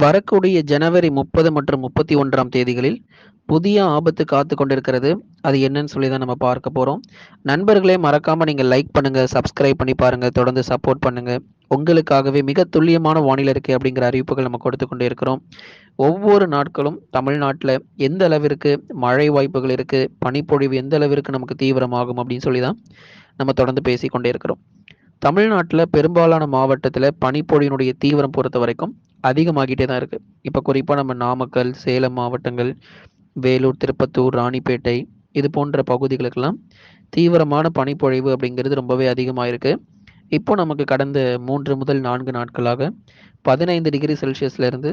வரக்கூடிய ஜனவரி முப்பது மற்றும் முப்பத்தி ஒன்றாம் தேதிகளில் புதிய ஆபத்து காத்து கொண்டிருக்கிறது. அது என்னன்னு சொல்லி தான் நம்ம பார்க்க போகிறோம் நண்பர்களே மறக்காமல் நீங்கள் லைக் பண்ணுங்கள் சப்ஸ்கிரைப் பண்ணி பாருங்கள் தொடர்ந்து சப்போர்ட் பண்ணுங்கள் உங்களுக்காகவே மிக துல்லியமான வானிலை இருக்கு அப்படிங்கிற அறிவிப்புகள் நம்ம கொடுத்து கொண்டே இருக்கிறோம். ஒவ்வொரு நாட்களும் தமிழ்நாட்டில் எந்த அளவிற்கு மழை வாய்ப்புகள் இருக்குது பனிப்பொழிவு எந்த அளவிற்கு நமக்கு தீவிரமாகும் அப்படின்னு சொல்லி தான் நம்ம தொடர்ந்து பேசி கொண்டே இருக்கிறோம். தமிழ்நாட்டில் பெரும்பாலான மாவட்டத்தில் பனிப்பொழியினுடைய தீவிரம் பொறுத்த வரைக்கும் அதிகமாகிட்டே தான் இருக்குது இப்போ குறிப்பாக நம்ம நாமக்கல் சேலம் மாவட்டங்கள் வேலூர் திருப்பத்தூர் ராணிப்பேட்டை இது போன்ற பகுதிகளுக்கெல்லாம் தீவிரமான பனிப்பொழிவு அப்படிங்கிறது ரொம்பவே அதிகமாக இருக்குது இப்போ நமக்கு கடந்த மூன்று முதல் நான்கு நாட்களாக பதினைந்து டிகிரி செல்சியஸ்லேருந்து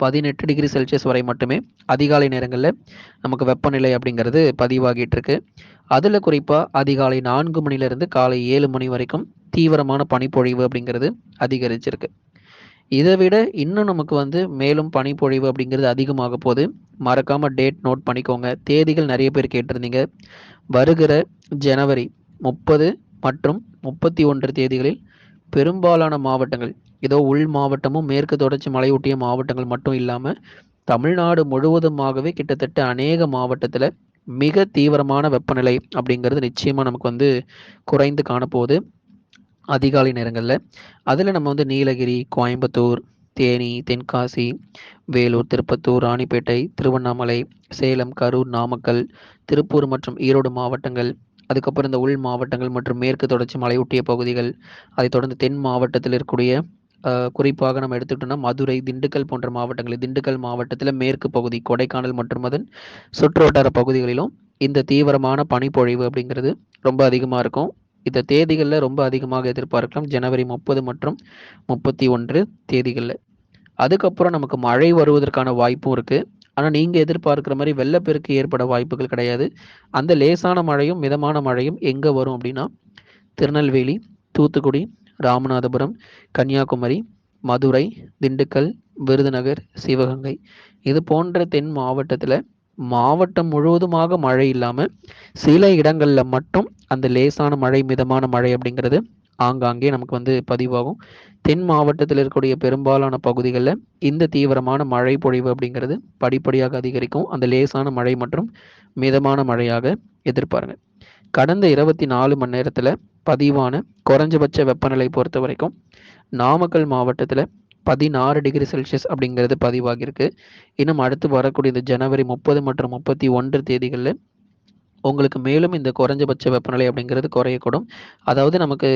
பதினெட்டு டிகிரி செல்சியஸ் வரை மட்டுமே அதிகாலை நேரங்களில் நமக்கு வெப்பநிலை அப்படிங்கிறது பதிவாகிட்டு இருக்கு. அதில் குறிப்பாக அதிகாலை நான்கு மணிலேருந்து காலை ஏழு மணி வரைக்கும் தீவிரமான பனிப்பொழிவு அப்படிங்கிறது அதிகரிச்சிருக்கு. இதை விட இன்னும் நமக்கு வந்து மேலும் பனிப்பொழிவு அப்படிங்கிறது அதிகமாக போகுது. மறக்காமல் டேட் நோட் பண்ணிக்கோங்க. தேதிகள் நிறைய பேர் கேட்டிருந்தீங்க. வருகிற ஜனவரி முப்பது மற்றும் முப்பத்தி ஒன்று தேதிகளில் பெரும்பாலான மாவட்டங்கள் ஏதோ உள் மாவட்டமும் மேற்கு தொடர்ச்சி மலையொட்டிய மாவட்டங்கள் மட்டும் இல்லாமல் தமிழ்நாடு முழுவதுமாகவே கிட்டத்தட்ட அநேக மாவட்டத்தில் மிக தீவிரமான வெப்பநிலை அப்படிங்கிறது நிச்சயமாக நமக்கு வந்து குறைந்து காணப்போகுது. அதிகாலை நேரங்களில். அதில் நம்ம வந்து நீலகிரி கோயம்புத்தூர் தேனி தென்காசி வேலூர் திருப்பத்தூர் ராணிப்பேட்டை திருவண்ணாமலை சேலம் கரூர் நாமக்கல் திருப்பூர் மற்றும் ஈரோடு மாவட்டங்கள். அதுக்கப்புறம் இந்த உள் மாவட்டங்கள் மற்றும் மேற்கு தொடர்ச்சி மலையொட்டிய பகுதிகள். அதைத் தொடர்ந்து தென் மாவட்டத்தில் இருக்கக்கூடிய குறிப்பாக நம்ம எடுத்துக்கிட்டோம்னா மதுரை திண்டுக்கல் போன்ற மாவட்டங்கள் திண்டுக்கல் மாவட்டத்தில் மேற்கு பகுதி கொடைக்கானல் மற்றும் அதன் சுற்றுவட்டார பகுதிகளிலும் இந்த தீவிரமான பனிப்பொழிவு அப்படிங்கிறது ரொம்ப அதிகமாக இருக்கும். இந்த தேதிகளில் ரொம்ப அதிகமாக எதிர்பார்க்கலாம். ஜனவரி முப்பது மற்றும் முப்பத்தி ஒன்று தேதிகளில். அதுக்கப்புறம் நமக்கு மழை வருவதற்கான வாய்ப்பும் இருக்குது ஆனால் நீங்கள் எதிர்பார்க்குற மாதிரி வெள்ளப்பெருக்கு ஏற்பட வாய்ப்புகள் கிடையாது. அந்த லேசான மழையும் மிதமான மழையும் எங்கே வரும் அப்படின்னா திருநெல்வேலி தூத்துக்குடி ராமநாதபுரம் கன்னியாகுமரி மதுரை திண்டுக்கல் விருதுநகர் சிவகங்கை. இது போன்ற தென் மாவட்டத்தில் மாவட்டம் முழுவதுமாக மழை இல்லாமல் சில இடங்களில் மட்டும் அந்த லேசான மழை மிதமான மழை அப்படிங்கிறது ஆங்காங்கே நமக்கு வந்து பதிவாகும். தென் மாவட்டத்தில் இருக்கக்கூடிய பெரும்பாலான பகுதிகளில் இந்த தீவிரமான மழை பொழிவு அப்படிங்கிறது படிப்படியாக அதிகரிக்கும். அந்த லேசான மழை மற்றும் மிதமான மழையாக எதிர்பாருங்க. கடந்த இருபத்தி நாலு மணி நேரத்தில் பதிவான குறைஞ்சபட்ச வெப்பநிலை பொறுத்த வரைக்கும் நாமக்கல் மாவட்டத்தில் பதினாறு டிகிரி செல்சியஸ் அப்படிங்கிறது பதிவாகியிருக்கு. இன்னும் அடுத்து வரக்கூடிய இந்த ஜனவரி முப்பது மற்றும் முப்பத்தி ஒன்று தேதிகளில் உங்களுக்கு மேலும் இந்த குறைஞ்சபட்ச வெப்பநிலை அப்படிங்கிறது குறையக்கூடும். அதாவது நமக்கு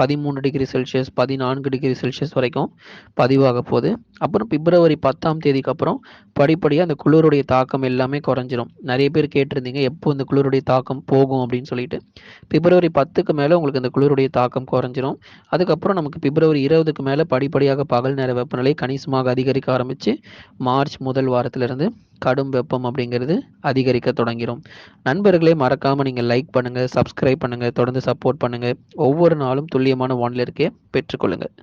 பதிமூணு டிகிரி செல்சியஸ் பதினான்கு டிகிரி செல்சியஸ் வரைக்கும் பதிவாக போகுது. அப்புறம் பிப்ரவரி பத்தாம் தேதிக்கு அப்புறம் படிப்படியாக அந்த குளிருடைய தாக்கம் எல்லாமே குறைஞ்சிரும். நிறைய பேர் கேட்டிருந்தீங்க எப்போ இந்த குளிருடைய தாக்கம் போகும் அப்படின்னு சொல்லிட்டு. பிப்ரவரி பத்துக்கு மேலே உங்களுக்கு இந்த குளிருடைய தாக்கம் குறைஞ்சிரும். அதுக்கப்புறம் நமக்கு பிப்ரவரி இருபதுக்கு மேலே படிப்படியாக பகல் நேர வெப்பநிலை கணிசமாக அதிகரிக்க ஆரம்பித்து மார்ச் முதல் வாரத்திலிருந்து கடும் வெப்பம் அப்படிங்கிறது அதிகரிக்க தொடங்கிடும் நண்பர்களே மறக்காமல் நீங்கள் லைக் பண்ணுங்கள் சப்ஸ்கிரைப் பண்ணுங்கள் தொடர்ந்து சப்போர்ட் பண்ணுங்கள் ஒவ்வொரு நாளும் துல்லியமான வானிலை இருக்கே பெற்றுக்கொள்ளுங்கள்